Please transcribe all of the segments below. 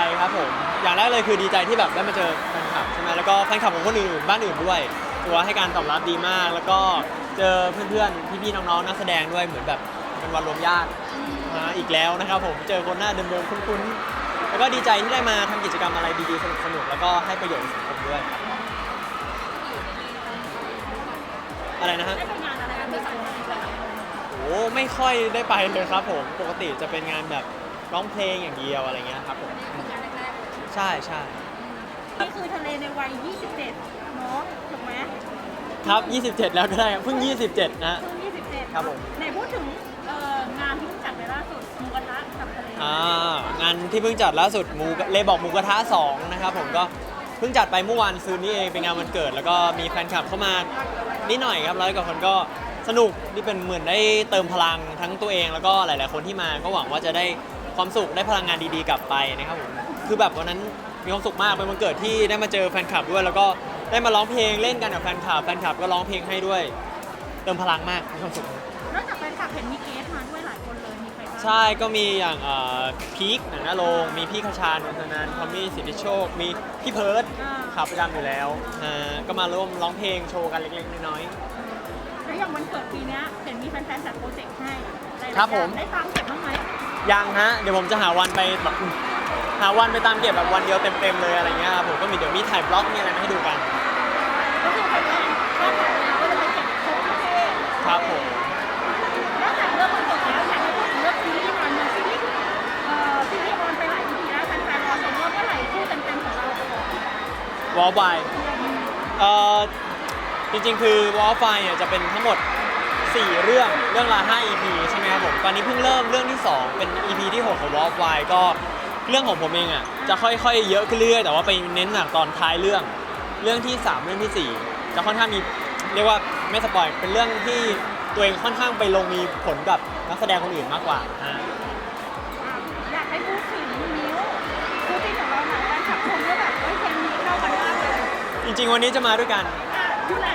ใจครับผมอย่างแรกเลยคือดีใจที่แบบได้มาเจอแฟนคลับใช่ไหมแล้วก็แฟนคลับของคนอื่นบ้านอื่นด้วยถือว่าให้การตอบรับดีมาก แล้วก็เจอเพื่อนๆพี่ๆน้องๆนักแสดงด้วยเหมือนแบบเป็นวันรวมญาติมาอีกแล้วนะครับผมเจอคนหน้าเดิมๆคุ้นๆแล้วก็ดีใจที่ได้มาทำกิจกรรมอะไรดีๆสนุกๆแล้วก็ให้ประโยชน์กับสังคมด้วยครับอะไรนะฮะ ได้ไปงานอะไรกันเพื่อสังคมอีกแล้วโอ้ไม่ค่อยได้ไปเลยครับผม ปกติจะเป็นงานแบบ ร้องเพลงอย่างเดียวอะไรเงี้ยครับผมนี่คืองานแรกๆเลยใช่ใช่นี่คือทะเลในวัย 27 เนาะถูกไหมครับ 27 แล้วก็ได้ครับเพิ่ง 27 นะเพิ่ง27ครับผม ไหนพูดถึงเอ่องานที่เพิ่งจัดไปล่าสุดหมูกระทะกับทะเลอ่างานที่เพิ่งจัดล่าสุดหมูเลบอกหมูกระทะ2นะครับผมก็เพิ่งจัดไปเมื่อวานซืนนี้เองเป็นงานวันเกิด แล้วก็มีแฟนคลับเข้ามานิดหน่อยครับร้อยกว่าคนก็สนุกนี่เป็นเหมือนได้เติมพลังทั้งตัวเอง แล้วก็หลาย ๆ คนที่มาก็หวังว่าจะได้ ความสุขได้พลังงานดีๆกลับไปนะครับผมคือแบบวันนั้นมีความสุขมากเป็นวันเกิดที่ได้มาเจอแฟนคลับด้วย แล้วก็ได้มาร้องเพลงเล่นกันกับแฟนคลับแฟนคลับก็ร้องเพลงให้ด้วย เติมพลังมากมีความสุข นอกจากแฟนคลับเห็นมีเกสมาด้วยหลายคนเลยมีใครบ้างใช่ก็มีอย่างเอ่อพีคหนังหน้าโรงมีพี่คชานนทนันท์ทอมมี่สิทธิโชค มีพี่เพิร์ดอ่าขับประจำอยู่แล้วอ่าก็มาร่วมร้องเพลงโชว์กันเล็กๆน้อย แล้วอย่างวันเกิดปีเนี้ยเห็นมีแฟนๆจัดโปรเจกต์ให้หลายๆครับผมได้ตามเก็บบ้างไหมๆ ยังฮะ เดี๋ยวผมจะหาวันไปแบบหาวันไปตามเก็บแบบวันเดียวเต็มๆเลยอะไรเงี้ยครับผมก็มีเดี๋ยวมีถ่ายบล็อกมีอะไรมาให้ดูกัน ก็คือแฟนๆถ้าถ่ายแล้วก็จะไปเก็บครบทุกเพศครับผมนอกจากเรื่องวันเกิดแล้วอยากให้พูดถึงเรื่องซีรีส์หน่อยเนอะซีรีส์เอ่อซีรีส์ออนไปหลาย EP แล้วแฟนๆรอชมว่าเมื่อไหร่คู่เต็มๆของเราจะออกวอลบายเอ่อจริงๆ คือวอลไฟเนี่ยจะเป็นทั้งหมด 4 เรื่องเรื่องละ 5 EP ใช่ไหมครับผม ตอนนี้เพิ่งเริ่มเรื่องที่ 2 เป็น EP ที่ 6 ของวอลไฟก็เรื่องของผมเองอะจะค่อยๆ เยอะขึ้นเรื่อยๆแต่ว่าไปเน้นหนักตอนท้ายเรื่อง เรื่องที่ 3 เรื่องทีสี่ 4 จะค่อนข้างมีเรียกว่าไม่สปอยเป็นเรื่องที่ตัวเองค่อนข้างไปลงมีผลกับนักแสดงคนอื่นมากกว่าฮะอะอยากให้พูดถึงนิ้วคู่ที่ของเราหน่อยแฟนคลับชมว่าแบบเฮ้ยเคมีเข้ากันมากเลยจริง ๆ วันนี้จะมาด้วยกัน อะอยู่ไหน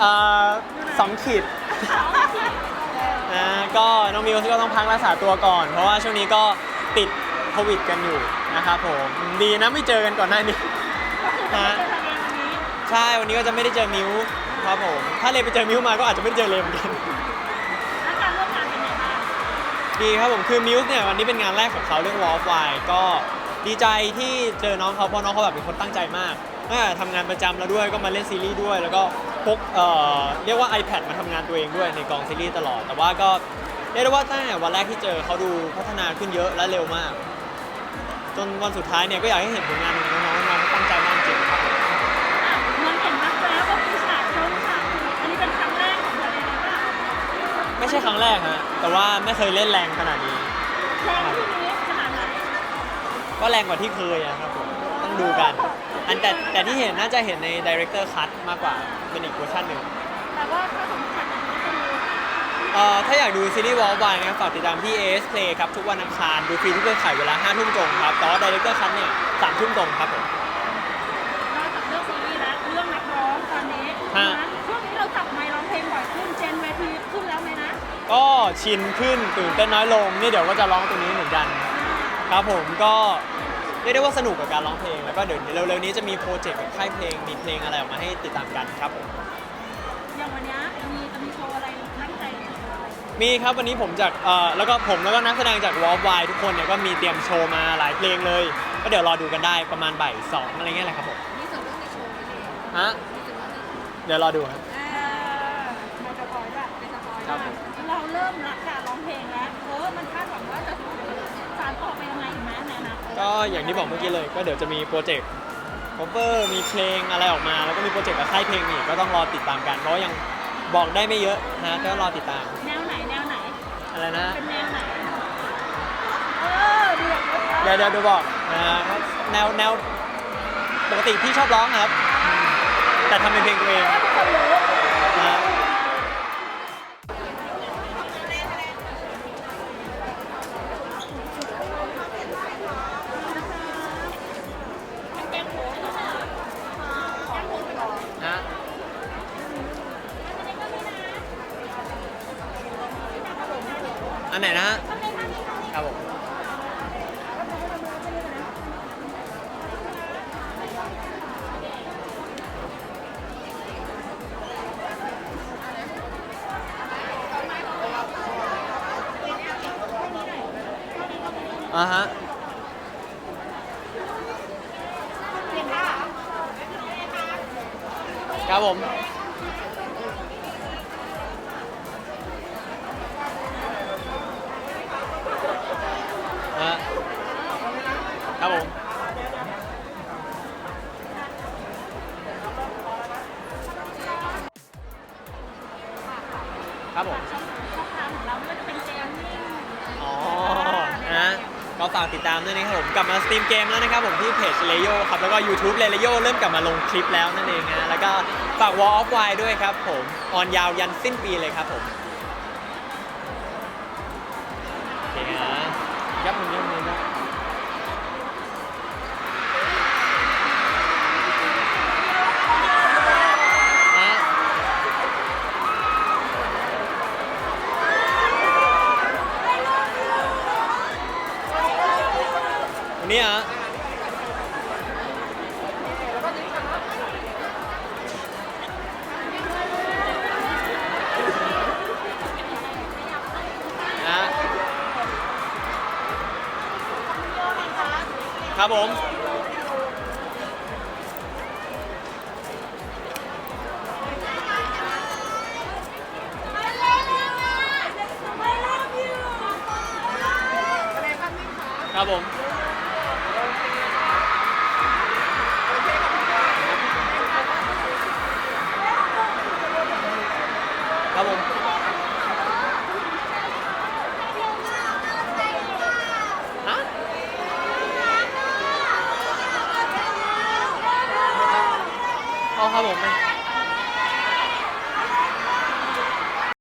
เอ่อสองขีด นะก็น้องมิวก็ต้องพักรักษาตัวก่อน เพราะว่าช่วงนี้ก็ติดโควิดกันอยู่นะครับผมดีนะไม่เจอกันก่อนหน้านี้ก็คือจะไปเจอทะเลวันนี้ใช่วันนี้ก็จะไม่ได้เจอมิวครับผมถ้าเลยไปเจอมิวมาก็อาจจะไม่ได้เจอเลมเหมือนกันแล้วการร่วมงานเป็นไงบ้างดีครับผมคือมิวเนี่ยวันนี้เป็นงานแรกของเขาเรื่องวอลฟไก็ ดีใจที่เจอน้องเขาเพราะน้องเขาแบบเป็นคนตั้งใจมากตั้งแต่ทำงานประจำแล้วด้วยก็มาเล่นซีรีส์ด้วย แล้วก็พกเอ่อเรียกว่า iPad มาทำงานตัวเองด้วยในกองซีรีส์ตลอด แต่ว่าก็เรียกได้ว่าตั้งแต่วันแรกที่เจอเขาดูพัฒนาขึ้นเยอะและเร็วมาก จนวันสุดท้ายเนี่ยก็อยากให้เห็นผลงานของน้องๆน้องๆตั้งใจมากจริงครับ อะเหมือนเห็นนักแล้วก็คือฉากชนฉากอันนี้เป็นครั้งแรกของทะเลเลยป่ะไม่ใช่ครั้งแรกฮะแต่ว่าไม่เคยเล่นแรงขนาดนี้ แรงที่นี้ขนาดไหน ก็แรงกว่าที่เคยอะครับผมต้องดูกัน อันแต่แต่ที่เห็นน่าจะเห็นใน Director Cut มากกว่าเป็นอีกเวอร์ชันหนึ่งแต่ว่าถ้าสมมติฉากนี้ก็คือเอ่อถ้าอยากดูซีรีส์วอลบายนะครับฝากติดตามที่ AS Play ครับ ทุกวันอังคาร ดูฟรีทุกเครือข่ายเวลา5ทุ่มตรงครับแต่ว่า Director Cut เนี่ย3ทุ่มตรงครับผม นอกจากเรื่องซีรีส์แล้วเรื่องนักร้องตอนนี้ฮะ นะช่วงนี้เราจับไมค์ร้องเพลงบ่อยขึ้นเจนเวทีขึ้นแล้วไหมนะก็ชินขึ้นตื่นเต้นน้อยลงนี่เดี๋ยวก็จะร้องตัวนี้เหมือนกัน ครับผมก็ เรียกได้ว่าสนุกกับการร้องเพลง แล้วก็เดี๋ยวเร็วๆนี้จะมีโปรเจกต์กับค่ายเพลง มีเพลงอะไรออกมาให้ติดตามกันครับผม อย่างวันเนี้ยมีจะมีโชว์อะไรตั้งใจจะโชว์อะไรมีครับวันนี้ผมจากเอ่อแล้วก็ผมแล้วก็นักแสดงจากวอลไวทุกคนเนี่ยก็มีเตรียมโชว์มาหลายเพลงเลย ก็เดี๋ยวรอดูกันได้ประมาณบ่ายสองอะไรเงี้ยแหละครับผมมีส่วนร่วมในโชว์ไหมเนี่ยฮะมีส่วนร่วมในเดี๋ยวรอดูครับอ่าไม่สปอยล์แบบไม่สปอยล์ครับผมเราเริ่มรักการร้องเพลงแล้วเออมันคาดหวังว่าจะสาน ต่อไปยังไงอีกไหมในอนาคตก็อย่างที่บอกเมื่อกี้เลย ก็เดี๋ยวจะมีโปรเจกต์ cover มีเพลงอะไรออกมา แล้วก็มีโปรเจกต์กับค่ายเพลงอีกก็ต้องรอติดตามกัน เพราะว่ายังบอกได้ไม่เยอะนะก็รอติดตามแนวไหนแนวไหน อะไรนะเป็นแนวไหน เออเดือดเดี๋ยวเดี๋ยวเดี๋ยวบอกนะแนวแนวปกติพี่ชอบร้องครับ แต่ทำเป็นเพลงตัวเองว่าทุ อันไหนนะครับผมอ่าฮะครับผม ครับผมช่องช่องทางของเราไม่ว่าจะเป็นเจมมิ่งอ๋อนะก็ฝากติดตามด้วยนะครับผม กลับมาสตรีมเกมแล้วนะครับผมที่เพจเลโยครับ แล้วก็ YouTube เลโยเริ่มกลับมาลงคลิปแล้วนั่นเองนะ แล้วก็ฝาก Wall of Wine ด้วยครับผม ออนยาวยันสิ้นปีเลยครับผม วันนี้อะครับผมครับผม ผม